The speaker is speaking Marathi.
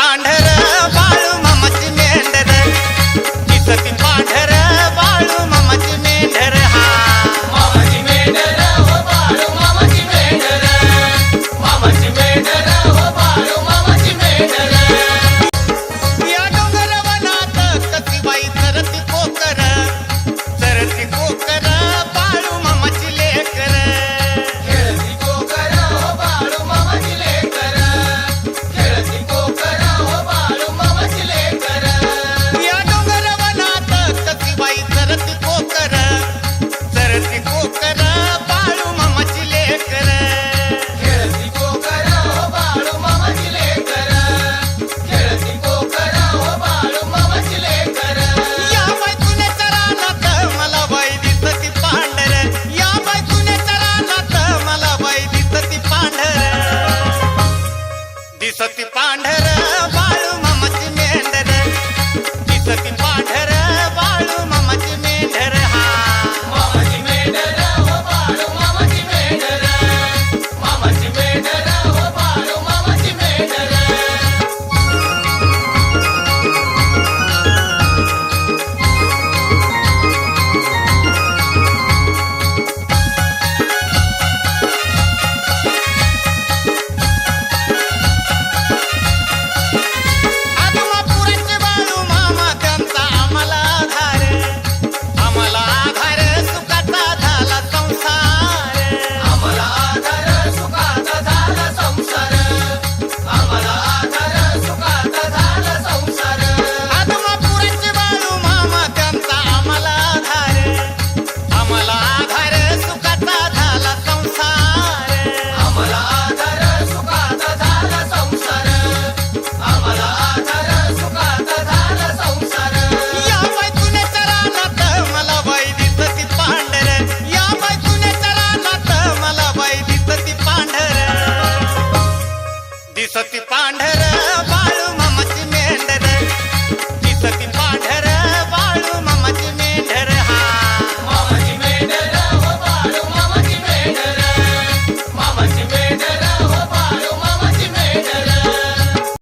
पांढर बाळू मामाची मेंढर. दिसती पांढर बाळू मामाची मेंढर हा. मामाची मेंढर हो बाळू मामाची मेंढर. मामाची मेंढर பாண்டரா பாண்டர பாலு மமசி மேண்டர